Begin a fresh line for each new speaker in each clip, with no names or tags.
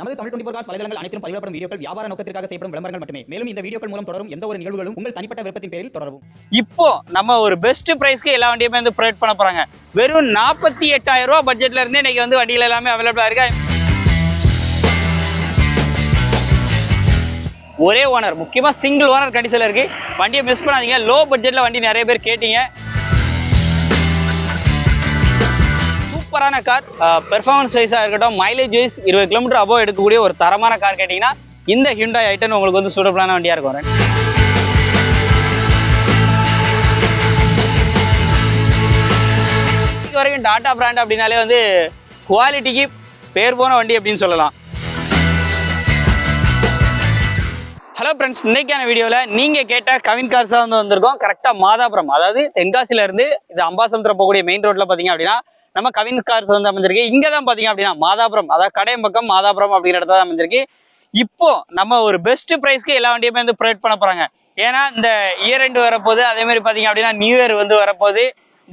நமது Tamil twenty cos வலைதளங்கள் அனைத்தும் பதிவிடப்படும் வீடியோக்கள் வியாபார நோக்கத்திற்காக செய்யப்படும் விளம்பரங்கள் மட்டுமே. மேலும் இந்த வீடியோக்கள் மூலம் தொடரும் எந்த ஒரு நிகழ்வுகளும் உங்கள் தனிப்பட்ட விருப்பத்தின் பேரில் தொடரும்
இப்போ நம்ம ஒரு பெஸ்ட் பிரைஸ்க்கு எல்லா வண்டியுமே வந்து ப்ரொவைட் பண்ண போறாங்க. வெறும் நாற்பத்தி எட்டாயிரம் ரூபா பட்ஜெட்ல இருந்து இன்னைக்கு வந்து வண்டிகள் எல்லாமே அவைலபிளா இருக்கு? ஒரே ஓனர் முக்கியமா சிங்கிள் ஓனர் கண்டிஷன்ல இருக்கு. வண்டியை மிஸ் பண்ணாதீங்க. லோ பட்ஜெட்ல வண்டி நிறைய பேர் கேட்டீங்க. சூப்பரான கார். பெர்ஃபார்மன்ஸ் வைஸாக இருக்கட்டும் மைலேஜ் வைஸ் இருபது கிலோமீட்டர் அபோவ் எடுக்கக்கூடிய ஒரு தரமான கார் கேட்டிங்கன்னா இந்த ஹிண்டாய் ஐட்டன் உங்களுக்கு வந்து சூட்டபிளான வண்டியாக இருக்கும். இது வரைக்கும் டாட்டா பிராண்ட் அப்படின்னாலே வந்து குவாலிட்டிக்கு பேர் போன வண்டி அப்படின்னு சொல்லலாம். ஹலோ ஃப்ரெண்ட்ஸ் இன்றைக்கான வீடியோவில் நீங்கள் கேட்ட கவின் கார்ஸாக வந்து வந்திருக்கோம். கரெக்டாக மாதாபுரம் அதாவது தென்காசியிலேருந்து இது அம்பாசமுத்திரம் போகக்கூடிய மெயின் ரோட்டில் பார்த்தீங்க அப்படின்னா நம்ம கவின் கார்ஸ் வந்து அமைஞ்சிருக்கு. இங்கே தான் பார்த்தீங்க அப்படின்னா மாதாபுரம் அதாவது கடையம்பக்கம் மாதாபுரம் அப்படிங்கிற இடத்துல தான் அமைஞ்சிருக்கு. இப்போ நம்ம ஒரு பெஸ்ட் ப்ரைஸ்க்கு எல்லா வண்டியுமே வந்து ப்ரொவைட் பண்ண போறாங்க. ஏன்னா இந்த இயர் ரெண்டு வரப்போகுது அதே மாதிரி பார்த்தீங்க அப்படின்னா நியூ இயர் வந்து வரப்போகுது.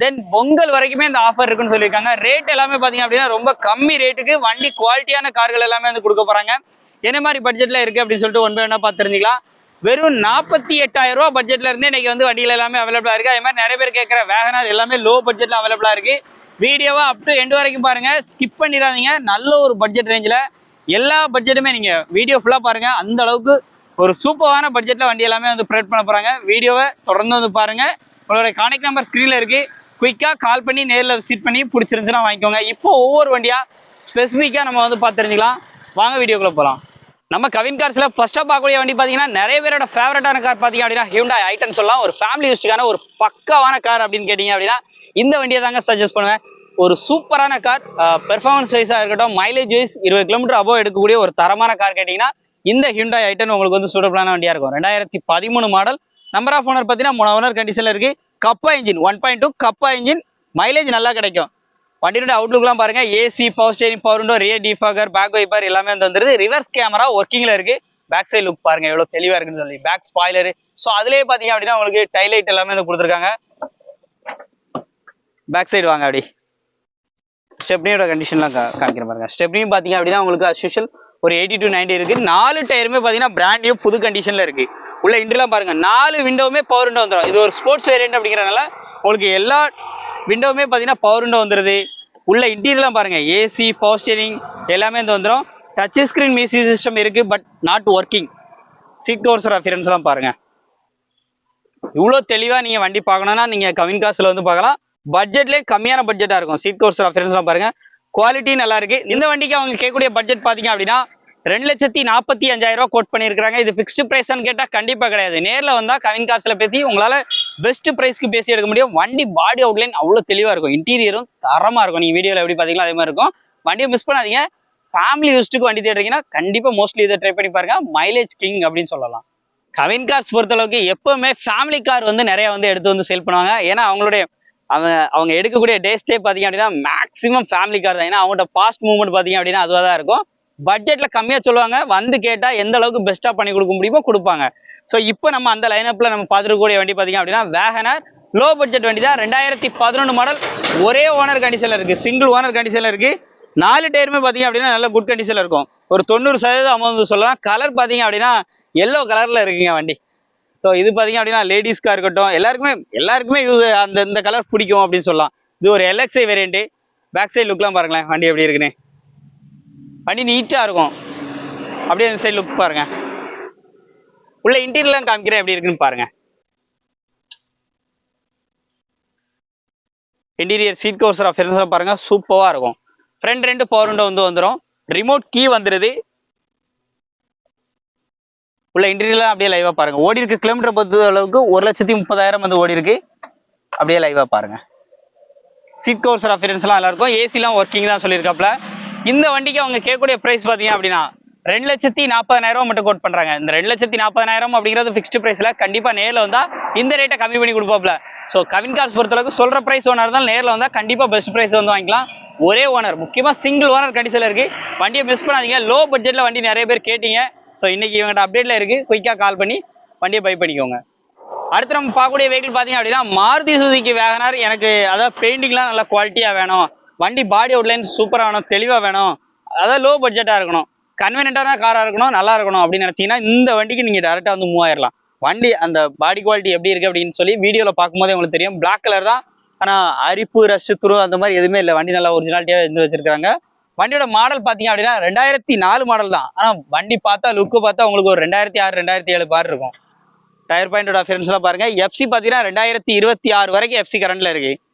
தென் பொங்கல் வரைக்குமே இந்த ஆஃபர் இருக்குன்னு சொல்லியிருக்காங்க. ரேட் எல்லாமே பார்த்தீங்க அப்படின்னா ரொம்ப கம்மி ரேட்டுக்கு வண்டி குவாலிட்டியான கார்கள் எல்லாமே வந்து கொடுக்க போறாங்க. என்ன மாதிரி பட்ஜெட்ல இருக்கு அப்படின்னு சொல்லிட்டு ஒன் பை பார்த்துருந்தீங்களா பார்த்து தெரிஞ்சுக்கலாம். வெறும் நாற்பத்தி எட்டாயிரம் ரூபா பட்ஜெட்ல இருந்து இன்னைக்கு வந்து வண்டிகள் எல்லாமே அவைலபிளா இருக்கு. அதே மாதிரி நிறைய பேர் கேட்குற வேகனார் எல்லாமே லோ பட்ஜெட்ல அவைலபிளா இருக்கு. வீடியோவை அப் டு எண்டு வரைக்கும் பாருங்கள் ஸ்கிப் பண்ணிடாதீங்க. நல்ல ஒரு பட்ஜெட் ரேஞ்சில் எல்லா பட்ஜெட்டுமே நீங்கள் வீடியோ ஃபுல்லாக பாருங்கள் அந்த அளவுக்கு ஒரு சூப்பரான பட்ஜெட்டில் வண்டி எல்லாமே வந்து ப்ரொவைட் பண்ண போகிறாங்க வீடியோவை தொடர்ந்து வந்து பாருங்கள் உங்களோட கான்டெக்ட் நம்பர் ஸ்க்ரீனில் இருக்குது குயிக்காக கால் பண்ணி நேரில் விசிட் பண்ணி பிடிச்சிருந்துச்சுன்னா வாங்கிக்கோங்க. இப்போ ஒவ்வொரு வண்டியாக ஸ்பெசிஃபிக்காக நம்ம வந்து பார்த்து தெரிஞ்சுக்கலாம். வாங்க வீடியோக்குள்ளே போகலாம் நம்ம கவின் கார்ஸில் ஃபஸ்ட்டாக பார்க்கக்கூடிய வண்டி பார்த்தீங்கன்னா நிறைய பேரோட ஃபேவரட்டான கார் பார்த்தீங்க அப்படின்னா ஹியூண்டாய் ஐட்டன் சொல்லலாம். ஒரு ஃபேமிலி யூஸ்டுக்கான ஒரு பக்காவான கார் அப்படின்னு கேட்டிங்க அப்படின்னா இந்த வண்டியை தாங்க சஜஸ்ட் பண்ணுவேன். ஒரு சூப்பரான கார் பெர்ஃபார்மன்ஸ் வைஸாக இருக்கட்டும் மைலேஜ் வைஸ் இருபது கிலோமீட்டர் அபோவ் எடுக்கக்கூடிய ஒரு தரமான கார் கேட்டிங்கன்னா இந்த ஹியூண்டாய் ஐட்டன் உங்களுக்கு வந்து சூட்டபிளான வண்டியாக இருக்கும். ரெண்டாயிரத்தி பதிமூணு மாடல் நம்பர் ஆஃப் ஓனர் பார்த்தீங்கன்னா மூணு ஓனர் கண்டிஷனில் இருக்குது Kappa engine one point two Kappa engine mileage நல்லா கிடைக்கும். வண்டியோட அவுட்லுக்லாம் பாருங்கள் AC power steering power window rear defogger back wiper எல்லாமே வந்து வந்துருது. ரிவர்ஸ் கேமரா ஒர்க்கிங்கில் இருக்குது பேக் சைடு லுக் பாருங்க எவ்வளோ தெளிவாக இருக்குன்னு சொல்லி. பேக் ஸ்பாய்லரு ஸோ அதிலே பார்த்தீங்க அப்படின்னா உங்களுக்கு டைலைட் எல்லாமே வந்து கொடுத்துருக்காங்க. பேக் சைடு வாங்க அப்படி. ஸ்டெப்னியோட கண்டிஷன்லாம் கா காமிக்கிற பாருங்க. ஸ்டெப்னியும் பார்த்தீங்க அப்படின்னா உங்களுக்கு அஸ்யூஷல் ஒரு எயிட்டி டு 90 இருக்கு. நாலு டயருமே பார்த்தீங்கன்னா பிராண்ட் நியூ புது கண்டிஷனில் இருக்கு. உள்ள இன்ட்ரெலாம் பாருங்க. நாலு விண்டோவுமே பவர் விண்டோ வந்துடும் இது ஒரு ஸ்போர்ட்ஸ் வேரியன்ட் அப்படிங்கிறனால உங்களுக்கு எல்லா விண்டோவுமே பார்த்தீங்கன்னா பவர் விண்டோ வந்துடுது உள்ள இன்டீரியர்லாம் பாருங்க. ஏசி பவர் ஸ்டேரிங் எல்லாமே வந்து வந்துடும் டச் ஸ்க்ரீன் மியூசிக் சிஸ்டம் இருக்கு but not working seat doors அஃபியரன்ஸ்லாம் பாருங்க. இவ்வளோ தெளிவாக நீங்கள் வண்டி பார்க்கணுன்னா நீங்கள் கவின் காசில் வந்து பார்க்கலாம். பட்ஜெட்லேயே கம்மியான பட்ஜெட்டாக இருக்கும். சீட் கோர்ஸ் ரெஃபரன்ஸ்லாம் பாருங்கள் குவாலிட்டி நல்லா இருக்கு. இந்த வண்டிக்கு அவங்க கேட்கக்கூடிய பட்ஜெட் பார்த்தீங்க அப்படின்னா ரெண்டு லட்சத்தி நாற்பத்தி அஞ்சாயிரம் ரூபா கோட் பண்ணியிருக்காங்க இது ஃபிக்ஸ்டு ப்ரைஸ்னு கேட்டால் கண்டிப்பாக கிடையாது. நேரில் வந்தால் கவின் காசில் பேசி உங்களால் பெஸ்ட் ப்ரைஸ்க்கு பேசி எடுக்க முடியும். வண்டி பாடி அவுட்லைன் அவ்வளோ தெளிவாக இருக்கும். இன்டீரியரும் தரமாக இருக்கும். நீங்கள் வீடியோவில் எப்படி பார்த்தீங்களோ அதே மாதிரி இருக்கும். வண்டியை மிஸ் பண்ணாதீங்க. ஃபேமிலி யூஸ்டுக்கு வண்டி தேடுறீங்கன்னா கண்டிப்பாக மோஸ்ட்லி இதை ட்ரை பண்ணி பாருங்க. மைலேஜ் கிங் அப்படின்னு சொல்லலாம். கவின் கார்ஸ் பொறுத்தளவுக்கு எப்போவுமே ஃபேமிலி கார் வந்து நிறைய வந்து எடுத்து வந்து சேல் பண்ணுவாங்க. ஏன்னா அவங்களுடைய அவங்க அவங்க எடுக்கக்கூடிய டே ஸ்டே பார்த்தீங்க அப்படின்னா மேக்ஸிமம் ஃபேமிலி கார் தான். ஏன்னா அவங்கள்ட்ட ஃபாஸ்ட் மூவ்மெண்ட் பார்த்தீங்க அப்படின்னா அதுவாக தான் இருக்கும். பட்ஜெட்டில் கம்மியாக சொல்லுவாங்க. வந்து கேட்டால் எந்த அளவுக்கு பெஸ்ட்டாக பண்ணி கொடுக்க முடியுமோ கொடுப்பாங்க. ஸோ இப்போ நம்ம அந்த லைனப்பில் நம்ம பார்த்துருக்கக்கூடிய வண்டி பார்த்தீங்க அப்படின்னா வேகனர் லோ பட்ஜெட் வண்டி தான். ரெண்டாயிரத்தி பதினொன்று மாடல் ஒரே ஓனர் கண்டிஷனில் இருக்குது சிங்கிள் ஓனர் கண்டிஷனில் இருக்குது நாலு டயருமே பார்த்தீங்க அப்படின்னா நல்ல குட் கண்டிஷனில் இருக்கும். ஒரு தொண்ணூறு சதவீதம் அமௌண்ட் சொல்லலாம். கலர் பார்த்தீங்க அப்படின்னா எல்லோ கலரில் இருக்குங்க வண்டி. ஸோ இது பார்த்தீங்க அப்படின்னா லேடிஸ்க்காக இருக்கட்டும் எல்லாருக்குமே எல்லாருக்குமே இது அந்த இந்த கலர் பிடிக்கும் அப்படின்னு சொல்லலாம். இது ஒரு எலக்ஸை வேரியண்ட்டு பேக் சைடு லுக்லாம் பாருங்களேன். வண்டி எப்படி இருக்குன்னு. வண்டி நீட்டாக இருக்கும். அப்படியே அந்த சைடு லுக் பாருங்க. உள்ள இன்டீரியர்லாம் காமிக்கிறேன் எப்படி இருக்குன்னு பாருங்க. இன்டீரியர் சீட் கவர்ஸ் ஆஃப் பாருங்க. சூப்பராக இருக்கும். ஃப்ரண்ட் ரெண்டு பவர் விண்டோ வந்து வந்துடும் ரிமோட் கீ வந்துடுது உள்ள இன்டீரியர்லாம் அப்படியே லைவாக பாருங்க. ஓடி இருக்கு கிலோமீட்டர் பொறுத்த அளவுக்கு ஒரு லட்சத்தி முப்பதாயிரம் வந்து ஓடி இருக்கு. அப்படியே லைவாக பாருங்க. சீட் கவர்ஸ் ரெஃபரன்ஸ்லாம் நல்லா இருக்கும் ஏசிலாம் ஒர்க்கிங் தான் சொல்லியிருக்காப்ல இந்த வண்டிக்கு அவங்க கேட்கக்கூடிய ப்ரைஸ் பார்த்தீங்க அப்படின்னா ரெண்டு லட்சத்தி நாற்பதாயிரம் மட்டும் கோட் பண்றாங்க. இந்த ரெண்டு லட்சத்தி நாற்பதாயிரம் அப்படிங்கிறது ஃபிக்ஸ்டு ப்ரைஸில் கண்டிப்பா நேரில் வந்தா இந்த ரேட்டை கம்மி பண்ணி கொடுப்பாப்ல ஸோ கவின் கார்ஸ் பொறுத்தளவுக்கு சொல்ற ப்ரைஸ் ஓனர் தான் நேரில் வந்தா கண்டிப்பா பெஸ்ட் ப்ரைஸ் வந்து வாங்கிக்கலாம். ஒரே ஓனர் முக்கியமா சிங்கிள் ஓனர் கண்டிஷனில் இருக்கு. வண்டியை மிஸ் பண்ணாதீங்க. லோ பட்ஜெட்ல வண்டி நிறைய பேர் கேட்டீங்க. ஸோ இன்னைக்கு இவங்கள்ட்ட அப்டேட்டில் இருக்குது குயிக்காக கால் பண்ணி வண்டியை பை பண்ணிக்கோங்க. அடுத்து நம்ம பார்க்கக்கூடிய வெஹிக்கிள் பார்த்தீங்க அப்படின்னா மாருதி சுசுகி வேகனார் எனக்கு அதாவது பெயிண்டிங்லாம் நல்லா குவாலிட்டியாக வேணும். வண்டி பாடி அவுட்லைன் சூப்பராக வேணும் தெளிவாக வேணும். அதாவது லோ பட்ஜெட்டாக இருக்கணும். கன்வீனியன்டான காராக இருக்கணும் நல்லா இருக்கணும் அப்படின்னு நினச்சிங்கன்னா இந்த வண்டிக்கு நீங்கள் டேரெக்டாக வந்து மூவாயிரலாம் வண்டி அந்த பாடி குவாலிட்டி எப்படி இருக்குது அப்படின்னு சொல்லி வீடியோவில் பார்க்கும்போதே உங்களுக்கு தெரியும். பிளாக் கலர் தான். ஆனால் அரிப்பு ரஷ் துரு அந்த மாதிரி எதுவுமே இல்லை. வண்டி நல்லா ஒரிஜினாலிட்டியாக இருந்து வச்சுருக்காங்க வண்டியோட மாடல் பார்த்தீங்க அப்படின்னா ரெண்டாயிரத்தி நாலு மாடல் தான். ஆனால் வண்டி பார்த்தா லுக்கு பார்த்தா உங்களுக்கு ஒரு ரெண்டாயிரத்தி ஆறு ரெண்டாயிரத்தி ஏழு பார் இருக்கும். டயர் பாயிண்டோட அஃபியரன்ஸ்லாம் பாருங்க. எஃப்சி பார்த்தீங்கன்னா ரெண்டாயிரத்தி இருபத்தி ஆறு வரைக்கும் எஃப்சி கரண்ட்ல இருக்கு.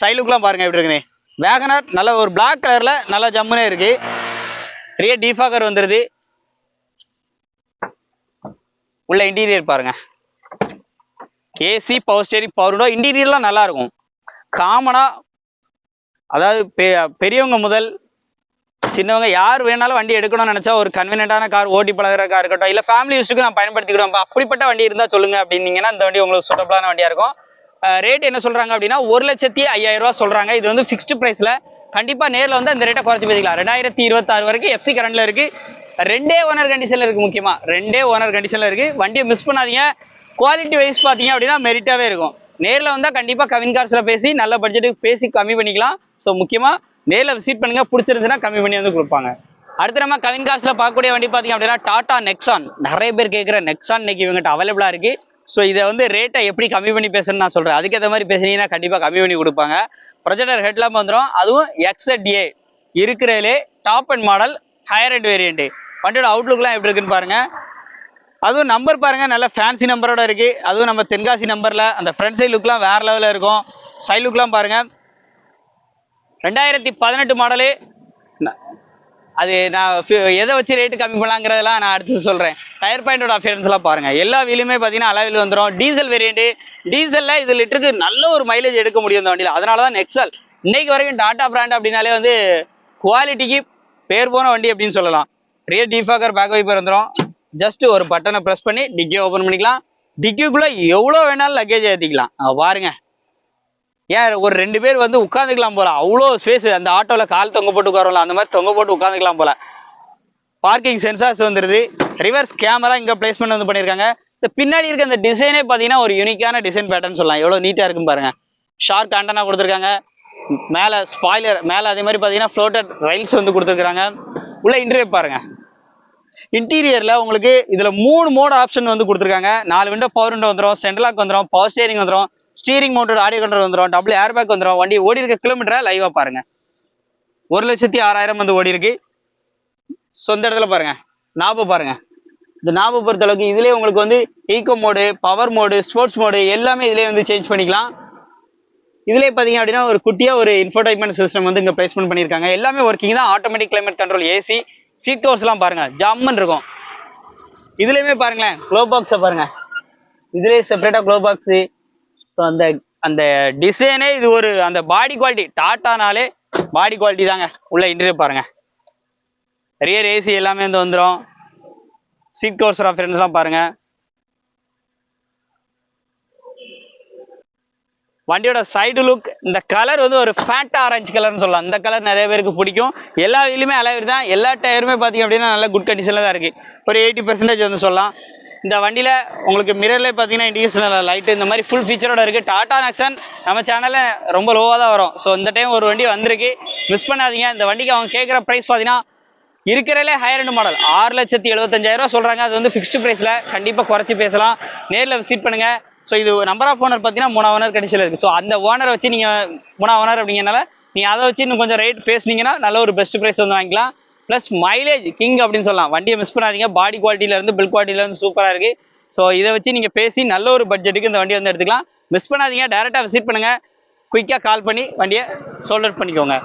சைலுக்குலாம் பாருங்க எப்படி இருக்குன்னு. வேகனர் நல்ல ஒரு பிளாக் கலர்ல நல்ல ஜம்முனே இருக்கு. பெரிய டீஃபாகர் வந்துருது. உள்ள இன்டீரியர் பாருங்க. AC power steering power window இன்டீரியர்லாம் நல்லா இருக்கும். காமனா அதாவது பெ- பெரியவங்க முதல் சின்னவங்க யார் வேணாலும் வண்டி எடுக்கணும்னு நினச்சா ஒரு கன்வீனியன்டான கார் ஓட்டி பழகுற கார் இருக்கட்டும் இல்லை ஃபேமிலி யூஸுக்கு நான் பயன்படுத்திக்கிடுவேன் அப்படிப்பட்ட வண்டி இருந்தால் சொல்லுங்கள் அப்படின்னீங்கன்னா இந்த வண்டி உங்களுக்கு சூட்டபிளான வண்டியாக இருக்கும். ரேட் என்ன சொல்கிறாங்க அப்படின்னா ஒரு லட்சத்தி ஐயாயிரம் சொல்கிறாங்க இது வந்து ஃபிக்ஸ்டு ப்ரைஸில் கண்டிப்பாக நேரில் வந்து அந்த ரேட்டை குறைச்சி பேசிக்கலாம். ரெண்டாயிரத்தி இருபத்தாறு வரைக்கும் எஃப்சி கரண்டில் இருக்குது ரெண்டே ஓனர் கண்டிஷனில் இருக்குது முக்கியமாக ரெண்டே ஓனர் கண்டிஷனில் இருக்குது வண்டியை மிஸ் பண்ணாதீங்க. குவாலிட்டி வைஸ் பார்த்தீங்க அப்படின்னா மெரிட்டாகவே இருக்கும். நேரில் வந்தால் கண்டிப்பாக கவின் கார்ஸில் பேசி நல்ல பட்ஜெட்டுக்கு பேசி கம்மி பண்ணிக்கலாம். ஸோ முக்கியமாக நேரில் விசிட் பண்ணுங்க. பிடிச்சிருந்துச்சுன்னா கம்மி பண்ணி வந்து கொடுப்பாங்க. அடுத்து நம்ம கவின் காசில் பார்க்கக்கூடிய வண்டி பார்த்தீங்க அப்படின்னா டாடா நெக்ஸான் நிறைய பேர் கேட்குற நெக்ஸான் இன்னைக்கு இவங்ககிட்ட அவைலபிளாக இருக்கு. ஸோ இதை வந்து ரேட்டை எப்படி கம்மி பண்ணி பேசணும்னு நான் சொல்கிறேன் அதுக்கேற்ற மாதிரி பேசுனீங்கன்னா கண்டிப்பாக கம்மி பண்ணி கொடுப்பாங்க. ப்ரொஜெக்டர் ஹெட்லாம் வந்துடும் அதுவும் எக்ஸ்எட்ஏ ஏ இருக்கிறதுலே top end model higher end variant வண்டியோட அவுட்லுக்லாம் எப்படி இருக்குன்னு பாருங்கள் அதுவும் நம்பர் பாருங்கள் நல்ல ஃபேன்சி நம்பரோட இருக்குது அதுவும் நம்ம தென்காசி நம்பரில் அந்த ஃப்ரண்ட் சைட் லுக்லாம் வேறு லெவலில் இருக்கும். சைட் லுக்லாம் பாருங்கள் ரெண்டாயிரத்தி பதினெட்டு மாடலு அது நான் எதை வச்சு ரேட்டு கம்மி பண்ணலாங்கிறதெல்லாம் நான் அடுத்து சொல்கிறேன் டயர் பாயிண்டோட அஃபியரன்ஸ்லாம் பாருங்கள் எல்லா வீலுமே பார்த்தீங்கன்னா அளவில் வந்துடும் டீசல் வேரியண்ட் டீசலில் இது லிட்டருக்கு நல்ல ஒரு மைலேஜ் எடுக்க முடியும் இந்த வண்டியில். அதனால தான் நெக்ஸல் இன்னைக்கு வரைக்கும் டாடா பிராண்ட் அப்படின்னாலே வந்து குவாலிட்டிக்கு பேர் போன வண்டி அப்படின்னு சொல்லலாம். ரியர் டீஃபாக்கர் பேக் வைப்பர் வந்துடும் ஜஸ்ட் ஒரு பட்டனை ப்ரெஸ் பண்ணி டிக்கி ஓப்பன் பண்ணிக்கலாம். டிக்கிக்குள்ளே எவ்வளோ வேணாலும் லக்கேஜ் ஏற்றிக்கலாம் பாருங்கள் ஏன் ஒரு ரெண்டு பேர் வந்து உட்காந்துக்கலாம் போல. அவ்வளோ ஸ்பேஸ் அந்த ஆட்டோவில் கால் தொங்க போட்டு உட்காரலாம் அந்த மாதிரி தொங்க போட்டு உட்காந்துக்கலாம் போல. பார்க்கிங் சென்சார்ஸ் வந்துருது. ரிவர்ஸ் கேமரா இங்கே பிளேஸ்மெண்ட் வந்து பண்ணியிருக்காங்க இந்த பின்னாடி இருக்க அந்த டிசைனே பார்த்தீங்கன்னா ஒரு யூனிக்கான டிசைன் பேட்டர்ன் சொல்லலாம். எவ்வளோ நீட்டாக இருக்கும் பாருங்க. ஷார்க் ஆண்டனா கொடுத்துருக்காங்க. மேலே ஸ்பாய்லர் மேலே அதே மாதிரி பார்த்தீங்கன்னா ஃப்ளோட்டட் ரைல்ஸ் வந்து கொடுத்துருக்காங்க உள்ள இன்டர்வியூ பாருங்க. இன்டீரியரில் உங்களுக்கு இதில் மூணு மோட் ஆப்ஷன் வந்து கொடுத்துருக்காங்க. நாலு விண்டோ பவர் விண்டோ வந்துடும் சென்ட்ரலாக் வந்துடும் பவர் ஸ்டேரிங் வந்துடும் ஸ்டீரிங் மோட்டர் ஆடியோ கண்ட்ரோல் வந்துடும் டபுள் ஏர் பேக் வந்துடும் வண்டி ஓடி இருக்க கிலோமீட்டரை லைவாக பாருங்க. ஒரு லட்சத்தி ஆறாயிரம் வந்து ஓடி இருக்கு சொந்த இடத்துல பாருங்க. நாப பாருங்க. இந்த நாப பொறுத்த அளவுக்கு இதுலயே உங்களுக்கு வந்து eco mode power mode sports mode எல்லாமே இதுலயே வந்து சேஞ்ச் பண்ணிக்கலாம். இதுலயே பாத்தீங்க அப்படின்னா ஒரு குட்டியா ஒரு இன்ஃபர்டைன்மெண்ட் சிஸ்டம் வந்து இங்க பிளேஸ்மெண்ட் பண்ணிருக்காங்க எல்லாமே ஒர்க்கிங் தான். Automatic climate control AC seat covers எல்லாம் பாருங்க. ஜம்முன்னு இருக்கும். இதுலயுமே பாருங்களேன். க்ளோ பாக்ஸை பாருங்க. இதுலயே செப்பரேட்டா க்ளோ பாக்ஸ் ஸோ அந்த அந்த டிசைனே இது ஒரு அந்த பாடி குவாலிட்டி டாட்டானாலே பாடி குவாலிட்டி தாங்க. உள்ள இன்டர்வியூ பாருங்க. ரியர் ஏசி எல்லாமே வந்து வந்துடும் சீட் கவர்ஸ் ரெஃபரன்ஸ்லாம் பாருங்க. வண்டியோட சைடு லுக் இந்த கலர் வந்து ஒரு ஃபேட் ஆரஞ்சு கலர்னு சொல்லலாம். இந்த கலர் நிறைய பேருக்கு பிடிக்கும். எல்லா வீலுமே அலைவர் தான் எல்லா டயருமே பார்த்தீங்க அப்படின்னா நல்ல குட் கண்டிஷனில் தான் இருக்குது ஒரு எயிட்டி பர்சன்டேஜ் வந்து சொல்லலாம். இந்த வண்டியில் உங்களுக்கு மிரர்ல பார்த்தீங்கன்னா இண்டிகேஷன் லைட்டு இந்த மாதிரி ஃபுல் ஃபீச்சரோட இருக்குது டாடா நெக்ஸன் நம்ம சேனலில் ரொம்ப லோவாக தான் வரும். ஸோ இந்த டைம் ஒரு வண்டி வந்திருக்கு. மிஸ் பண்ணாதீங்க. இந்த வண்டிக்கு அவங்க கேட்குற ப்ரைஸ் பார்த்தீங்கன்னா இருக்கிறலே ஹையர் ரெண்டு மாடல் ஆறு லட்சத்தி எழுபத்தஞ்சாயிரரூவா சொல்கிறாங்க அது வந்து ஃபிக்ஸ்டு ப்ரைஸில் கண்டிப்பாக குறைச்சி பேசலாம். நேரில் விசிட் பண்ணுங்கள் ஸோ இது நம்பர் ஆஃப் ஓனர் பார்த்தீங்கன்னா மூணா ஓனர் கடைசியில் இருக்குது ஸோ அந்த ஓனரை வச்சு நீங்கள் மூணா ஓனர் அப்படிங்கிறனால நீங்கள் அதை வச்சு இன்னும் கொஞ்சம் ரேட் பேசுனீங்கன்னா நல்ல ஒரு பெஸ்ட் ப்ரைஸ் வந்து வாங்கிக்கலாம். ப்ளஸ் மைலேஜ் கிங் அப்படின்னு சொல்லலாம். வண்டியை மிஸ் பண்ணாதீங்க. பாடி குவாலிட்டியிலேருந்து பில் குவாலிட்டியில இருந்து இருக்குது ஸோ இதை வச்சு நீங்கள் பேசி நல்ல ஒரு பட்ஜெட்டுக்கு இந்த வண்டியை வந்து எடுத்துக்கலாம். மிஸ் பண்ணாதீங்க. டேரெக்டாக விசிட் பண்ணுங்க. குயிக்காக கால் பண்ணி வண்டியை சோல்டர் பண்ணிக்கோங்க.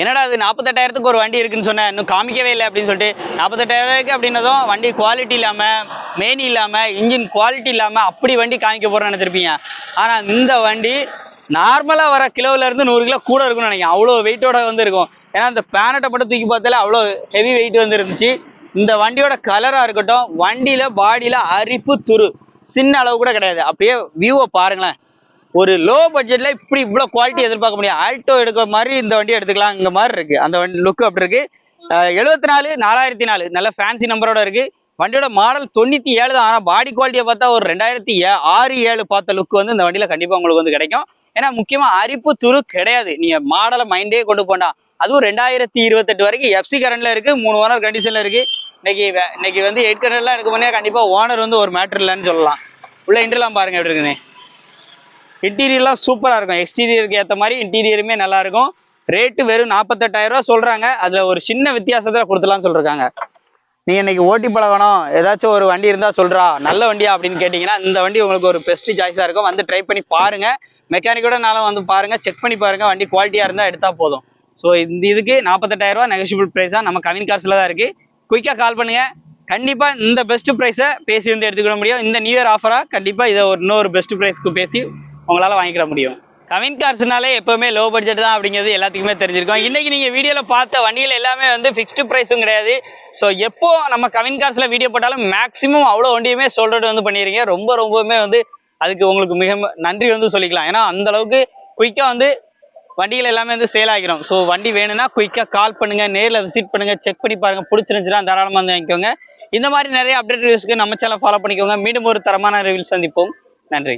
என்னடா அது நாற்பத்தெட்டாயிரத்துக்கு ஒரு வண்டி இருக்குன்னு சொன்னேன். இன்னும் காமிக்கவே இல்லை அப்படின்னு சொல்லிட்டு நாற்பத்தெட்டாயிரம் அப்படின்னதும் வண்டி குவாலிட்டி இல்லாமல் மேனி இல்லாமல் இன்ஜின் குவாலிட்டி இல்லாமல் அப்படி வண்டி காமிக்க போகிறேன்னு நினைச்சிருப்பீங்க. ஆனால் இந்த வண்டி நார்மலாக வர கிலோவிலேருந்து நூறு கிலோ கூட இருக்கும்னு நினைக்கிறேன். அவ்வளோ வெயிட்டோட வந்து இருக்கும். ஏன்னா இந்த பேனட்டை மட்டும் தூக்கி பார்த்தாலே அவ்வளோ ஹெவி வெயிட் வந்து இருந்துச்சு இந்த வண்டியோட கலராக இருக்கட்டும் வண்டியில் பாடியில் அரிப்பு துரு. சின்ன அளவு கூட கிடையாது. அப்படியே வியூவை பாருங்களேன். ஒரு லோ பட்ஜெட்டில் இப்படி இவ்வளோ குவாலிட்டி எதிர்பார்க்க முடியும். ஆல்டோ எடுக்கிற மாதிரி இந்த வண்டி எடுத்துக்கலாம் இந்த மாதிரி இருக்குது அந்த வண்டி லுக் அப்படி இருக்குது எழுபத்தி நாலு நாலாயிரத்தி நாலு நல்ல ஃபேன்சி நம்பரோட இருக்குது வண்டியோட மாடல் தொண்ணூற்றி ஏழு தான். ஆனால் பாடி குவாலிட்டியை பார்த்தா ஒரு ரெண்டாயிரத்தி ஏ- ஆறு ஏழு பார்த்த லுக் வந்து இந்த வண்டியில் கண்டிப்பாக உங்களுக்கு வந்து கிடைக்கும். ஏன்னா முக்கியமாக அரிப்பு துரு கிடையாது. நீங்கள் மாடலை மைண்டே கொண்டு போனால் அதுவும் ரெண்டாயிரத்தி இருபத்தெட்டு வரைக்கும் எஃப்சி கரண்ட்ல இருக்கு மூணு ஓனர் கண்டிஷன்ல இருக்கு. இன்னைக்கு இன்னைக்கு வந்து எயிட் ஹண்ட்ரட்லாம் எடுக்க முடியாது கண்டிப்பா ஓனர் வந்து ஒரு மேட்டர் இல்லைன்னு சொல்லலாம். உள்ள இன்டர்லாம் பாருங்க எப்படி இருக்குன்னு. இன்டீரியர்லாம் சூப்பரா இருக்கும். எக்ஸ்டீரியருக்கு ஏற்ற மாதிரி இன்டீரியருமே நல்லா இருக்கும். ரேட்டு வெறும் நாற்பத்தெட்டாயிரம் ரூபா சொல்றாங்க. அதுல ஒரு சின்ன வித்தியாசத்துல கொடுத்துலாம்னு சொல்றாங்க நீங்க இன்னைக்கு ஓட்டி பழகணும். ஏதாச்சும் ஒரு வண்டி இருந்தா சொல்றா. நல்ல வண்டியா அப்படின்னு கேட்டீங்கன்னா இந்த வண்டி உங்களுக்கு ஒரு பெஸ்ட் சாய்ஸா இருக்கும். வந்து ட்ரை பண்ணி பாருங்க. மெக்கானிக்கோட நாளும் வந்து பாருங்க. செக் பண்ணி பாருங்க. வண்டி குவாலிட்டியா இருந்தா எடுத்தா போதும். ஸோ இந்த இதுக்கு நாற்பத்தெட்டாயிரம் ரூபா நெகஷியபிள் ப்ரைஸ் தான். நம்ம கவின் கார்ஸில் தான் இருக்குது குயிக்காக கால் பண்ணுங்கள் கண்டிப்பாக இந்த பெஸ்ட் ப்ரைஸை பேசி வந்து எடுத்துக்கிட முடியும். இந்த நியூ இயர் ஆஃபராக கண்டிப்பாக இதை ஒரு இன்னொரு பெஸ்ட் ப்ரைஸ்க்கு பேசி உங்களால் வாங்கிக்கிட முடியும். கவின் கார்ஸ்னாலே எப்போவுமே லோ பட்ஜெட் தான் அப்படிங்கிறது எல்லாத்துக்குமே தெரிஞ்சிருக்கும். இன்றைக்கி நீங்கள் வீடியோவில் பார்த்த வண்டியில் எல்லாமே வந்து ஃபிக்ஸ்டு ப்ரைஸும் கிடையாது. ஸோ எப்போ நம்ம கவின் கார்ஸில் வீடியோ போட்டாலும் மேக்ஸிமம் அவ்வளோ வண்டியுமே சொல்றது வந்து பண்ணிடுறீங்க. ரொம்ப ரொம்பவுமே வந்து அதுக்கு உங்களுக்கு மிக நன்றி வந்து சொல்லிக்கலாம். ஏன்னா அந்த அளவுக்கு குயிக்காக வந்து வண்டிகள் எல்லாமே வந்து சேல் ஆகிரும். ஸோ வண்டி வேணும்னா குயிக்காக கால் பண்ணுங்க நேரில் விசிட் பண்ணுங்க செக் பண்ணி பாருங்க பிடிச்சிருந்துச்சுன்னா தாராளமாக வந்து வாங்கிக்கோங்க. இந்த மாதிரி நிறைய அப்டேட் ரிவ்யூஸ்க்கு நம்ம சேனல் ஃபாலோ பண்ணிக்கோங்க. மீண்டும் ஒரு தரமான ரிவ்யூ சந்திப்போம். நன்றி.